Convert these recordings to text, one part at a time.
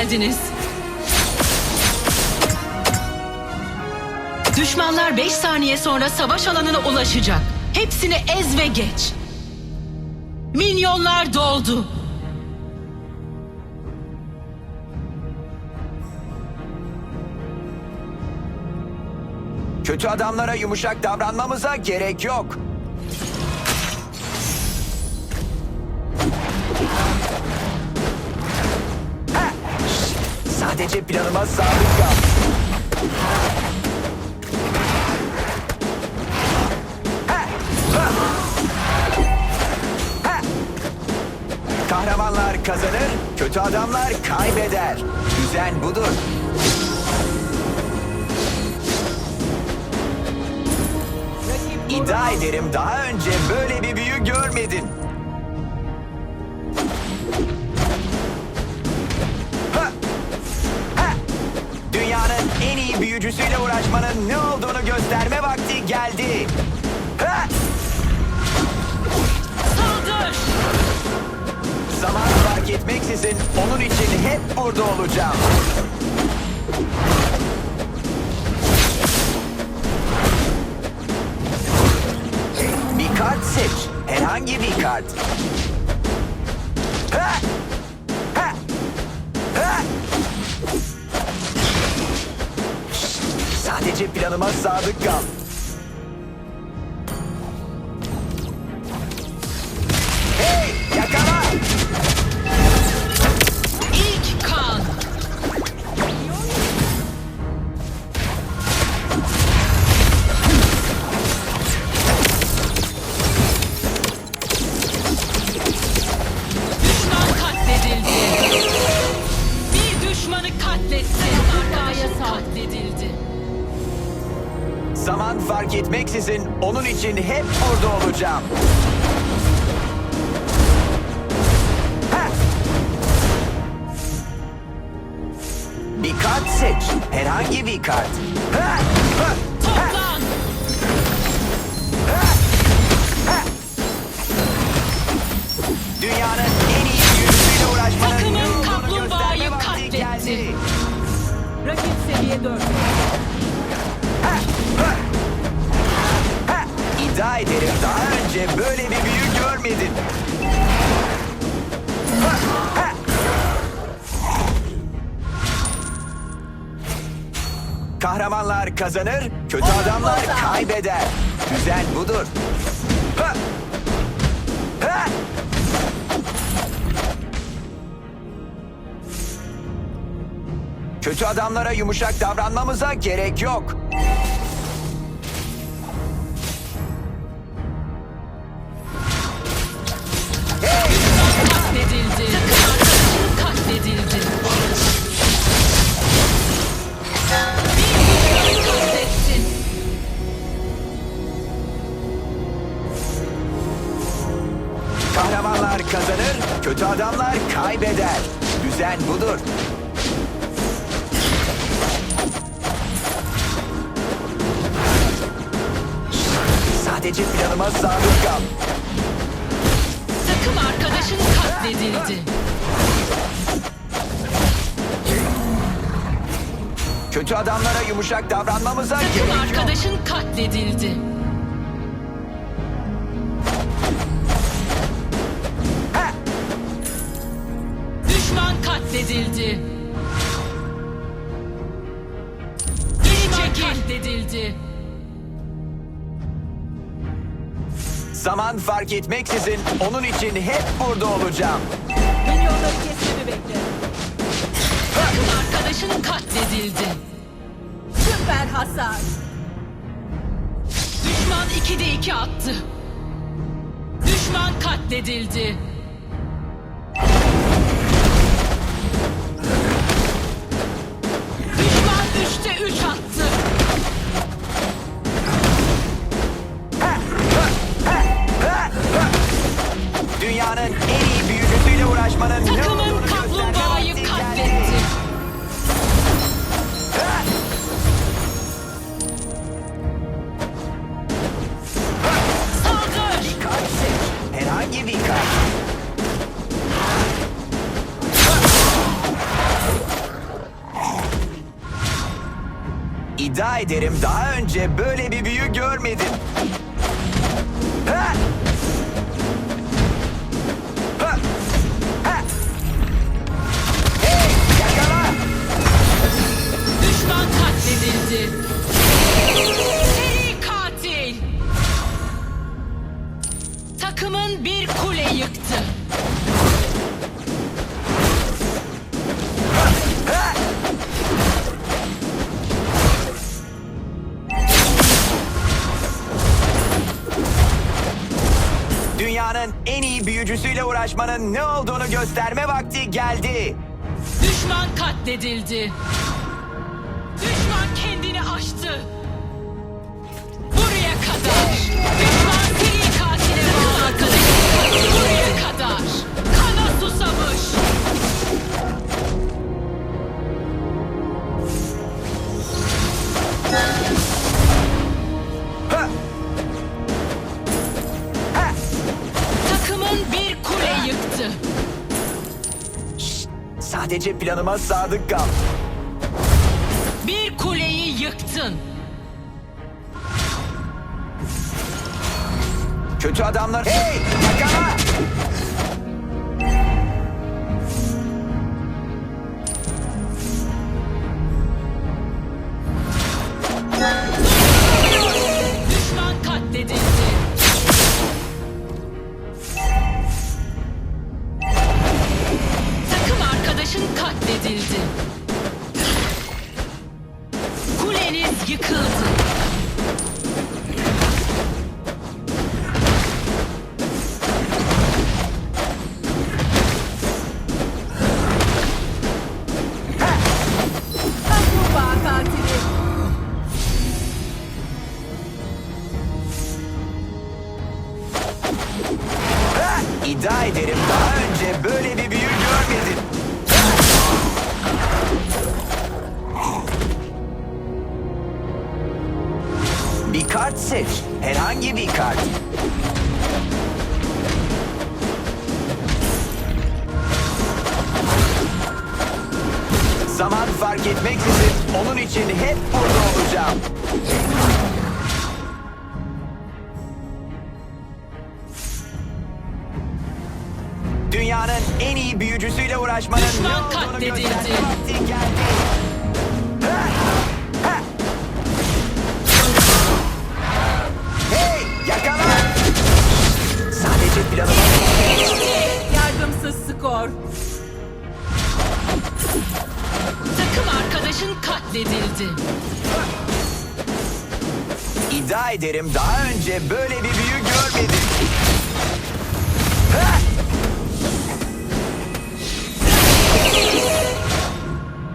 geldiniz. Düşmanlar 5 saniye sonra savaş alanına ulaşacak. Hepsini ez ve geç. Minyonlar doldu. Kötü adamlara yumuşak davranmamıza gerek yok. Sadece planıma sadık kal. Kahramanlar kazanır, kötü adamlar kaybeder. Düzen budur. İddia ederim daha önce böyle bir büyü görmedin. Büyücüsüyle uğraşmanın ne olduğunu gösterme vakti geldi. Ha! Saldır! Zaman fark etmeksizin onun için hep burada olacağım. Bir kart seç. Herhangi bir kart. Ha! Sadece planıma sadık kal. İçin hep orada olacağım. Bir kart seç. Herhangi bir kart. Ha! Ha! Kahramanlar kazanır, kötü adamlar kaybeder. Düzen budur. Ha! Ha! Kötü adamlara yumuşak davranmamıza gerek yok. Budur. Sadece planıma sadık kal. Takım arkadaşın katledildi. Kötü adamlara yumuşak davranmamıza Takım gerek yok. arkadaşın katledildi. Zaman fark etmeksizin onun için hep burada olacağım. Milyonları kesmemi bekle. Takım arkadaşın katledildi. Süper hasar. Düşman 2'de 2 attı. Düşman katledildi. Düşman 3'te 3 attı. dünyanın en iyi büyücüsüyle uğraşmanın Takımın ne olduğunu kaplumbağayı katletti. Saldır! Dikkatsiz. Herhangi bir dikkat. İddia ederim daha önce böyle bir büyü görmedim. Ha! Katledildi. Seri katil. Takımın bir kule yıktı. Dünyanın en iyi büyücüsüyle uğraşmanın ne olduğunu gösterme vakti geldi. Düşman katledildi. Sadece planıma sadık kal. Bir kuleyi yıktın. Kötü adamlar... Hey! Yakala! Kuleniz yıkıldı. Kaplumbağa fark etmeksizin onun için hep burada olacağım. Dünyanın en iyi büyücüsüyle uğraşmanın Düşman ne olduğunu katledildi. gösterme vakti geldi. İddia ederim daha önce böyle bir büyü görmedim.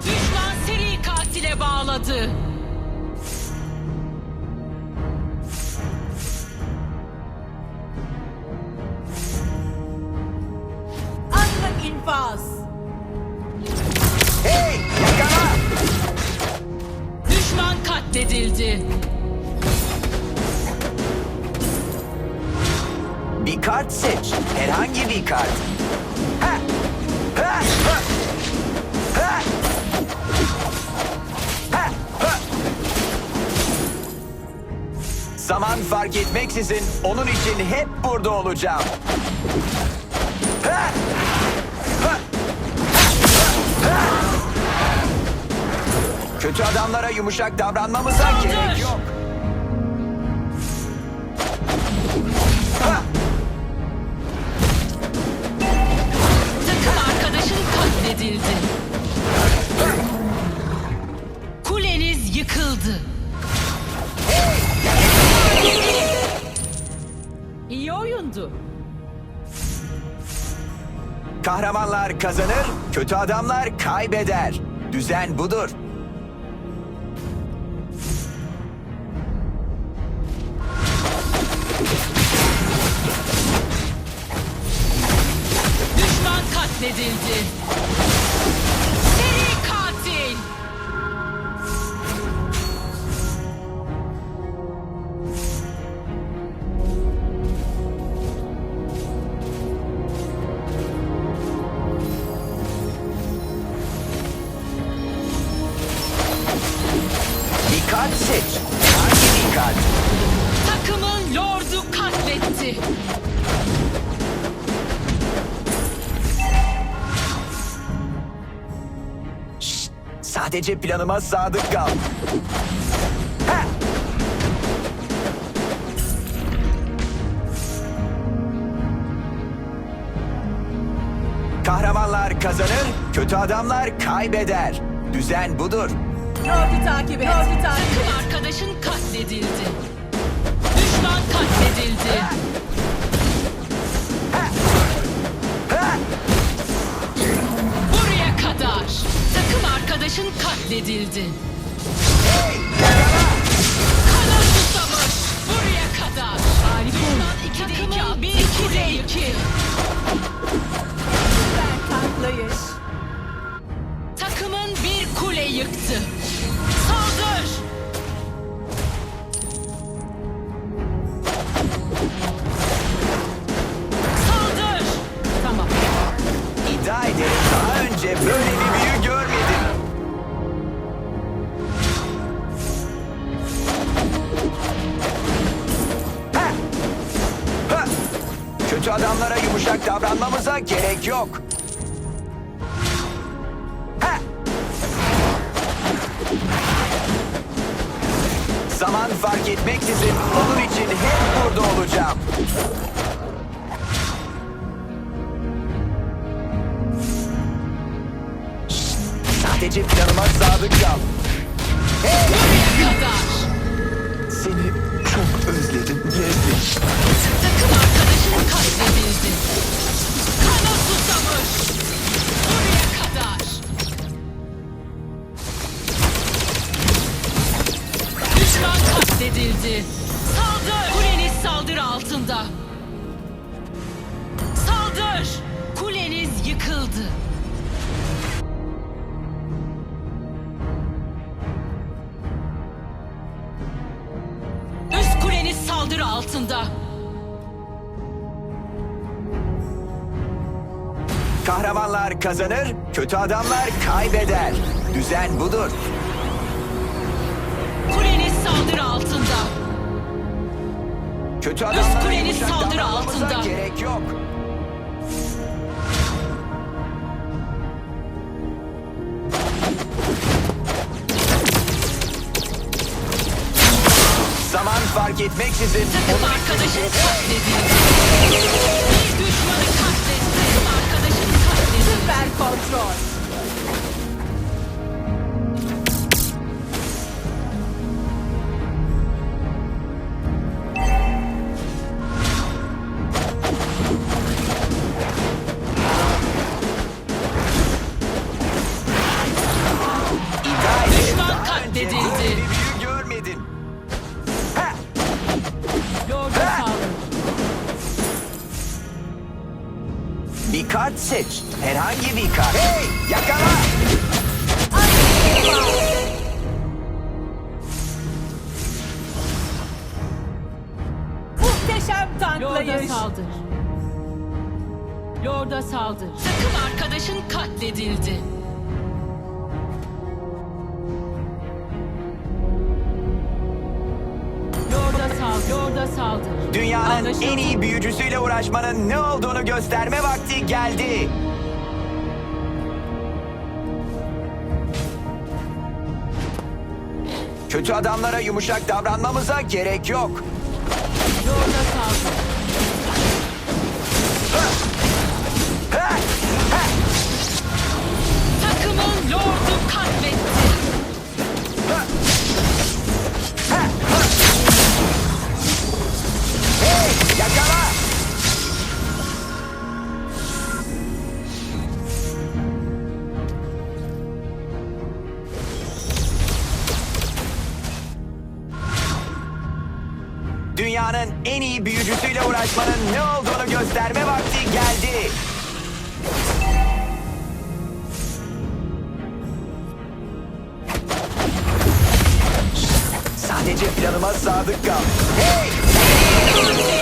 Düşman seri katile bağladı. Fark etmeksizin onun için hep burada olacağım. Ha! Ha! Ha! Kötü adamlara yumuşak davranmamıza gerek yok. Oyundu. Kahramanlar kazanır, kötü adamlar kaybeder. Düzen budur. Kart seç. Hangi bir kart? Takımın lordu katletti. Şşt, sadece planıma sadık kal. Kahramanlar kazanır, kötü adamlar kaybeder. Düzen budur. Lord'u takip et. Lord'u takip et. Takım arkadaşın katledildi. Düşman katledildi. Buraya kadar. Takım arkadaşın katledildi. Hey, yakala! Kana susamış. Buraya kadar. Düşman ikide iki attı. Bir ikide iki. Süper tanklayış. Kötü adamlara yumuşak davranmamıza gerek yok. Ha! Zaman fark etmeksizin onun için hep burada olacağım. Sadece planıma sadık kal. Hey! Seni çok özledim Leslie. Takım arkadaşın katledildi. Kana susamış. Kahramanlar kazanır, kötü adamlar kaybeder. Düzen budur. Kuleniz saldırı altında. Kötü adamlara kuleniz yumuşak saldırı altında. gerek yok. Zaman fark etmeksizin Takım onun arkadaşın katledildi. Süper kontrol. Düşman katledildi. Kart seç. Herhangi bir kart. Hey! Yakala! Muhteşem Lord'a tanklayış. saldır. Lord'a saldır. Takım arkadaşın katledildi. Saldır. Dünyanın Anlaşıldı. en iyi büyücüsüyle uğraşmanın ne olduğunu gösterme vakti geldi. Kötü adamlara yumuşak davranmamıza gerek yok. Dünyanın en iyi büyücüsüyle uğraşmanın ne olduğunu gösterme vakti geldi. Sadece planıma sadık kal. Hey!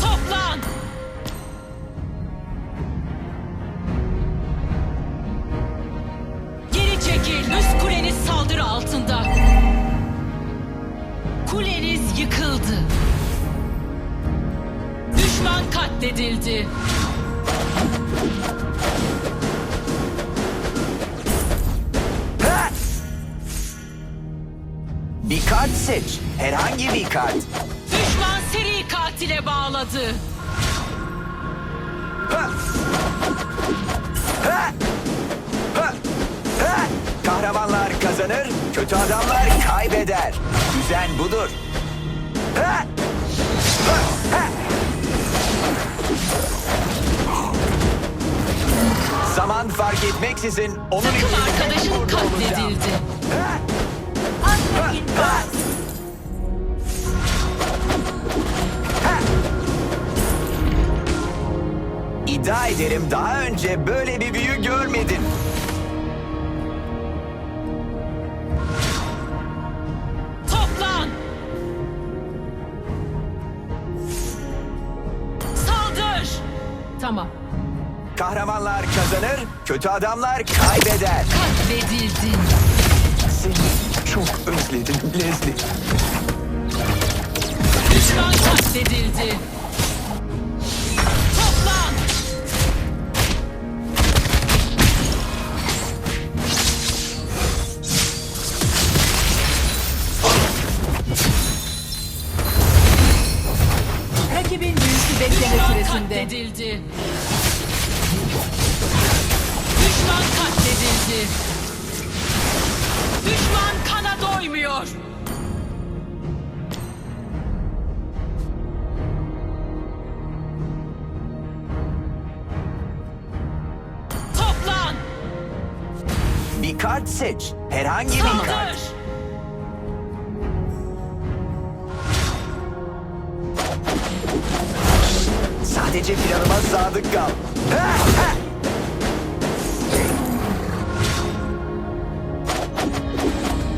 Toplan. Geri çekil. Üst kuleniz saldırı altında. Kuleniz yıkıldı. Düşman katledildi. Bir kart seç. Herhangi bir kart. Katile bağladı. Ha! Ha! Ha! Ha! Kahramanlar kazanır, kötü adamlar kaybeder. Düzen budur. Ha! Ha! Ha! Zaman fark etmeksizin onun Takım için arkadaşın katledildi. Ha! Ha! Ha! İddia ederim daha önce böyle bir büyü görmedin. Toplan. Saldır. Tamam. Kahramanlar kazanır, kötü adamlar kaybeder. Katledildin. Seni çok özledim Leslie. Düşman katledildi. Katledildi. Düşman katledildi. Düşman kana doymuyor. Toplan. Bir kart seç. Herhangi bir kart. Sadece planıma sadık kal. Ha, ha.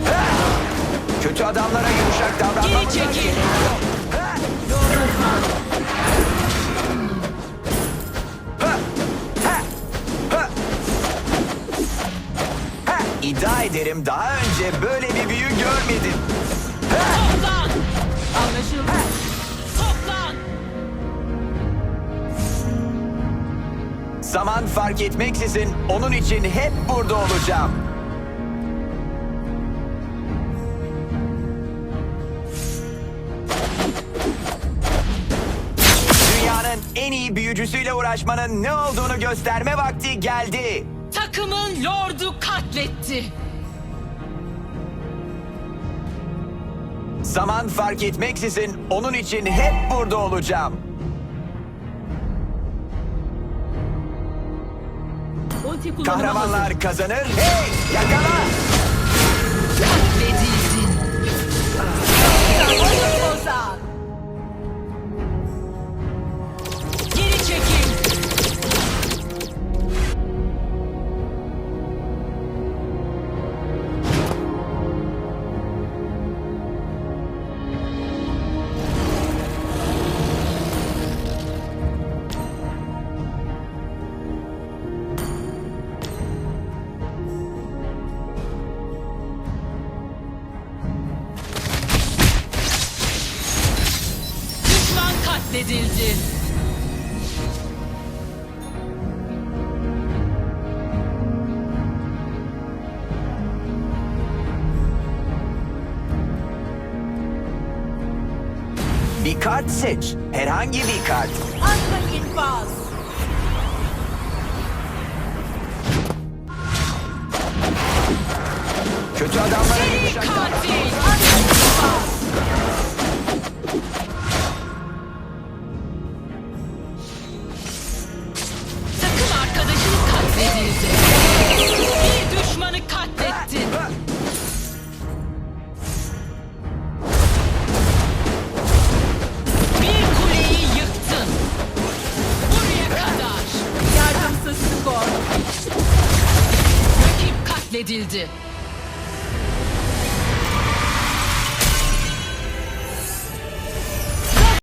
Ha. Kötü adamlara yumuşak davranmamıza Geri çekil. Ha. Ha. Ha. Ha. Ha. İddia ederim daha önce böyle bir büyü görmedin. Ha. Toplan. Anlaşıldı. Toplan. Zaman fark etmeksizin onun için hep burada olacağım. Dünyanın en iyi büyücüsüyle uğraşmanın ne olduğunu gösterme vakti geldi. Takımın lordu katletti. Zaman fark etmeksizin onun için hep burada olacağım. Kullanıma hazır. Kahramanlar kazanır. Hey yakala! Katledildin. Oyun kart seç. Herhangi bir kart. Anlık infaz. Kötü adamlara Seri davranmamıza katil.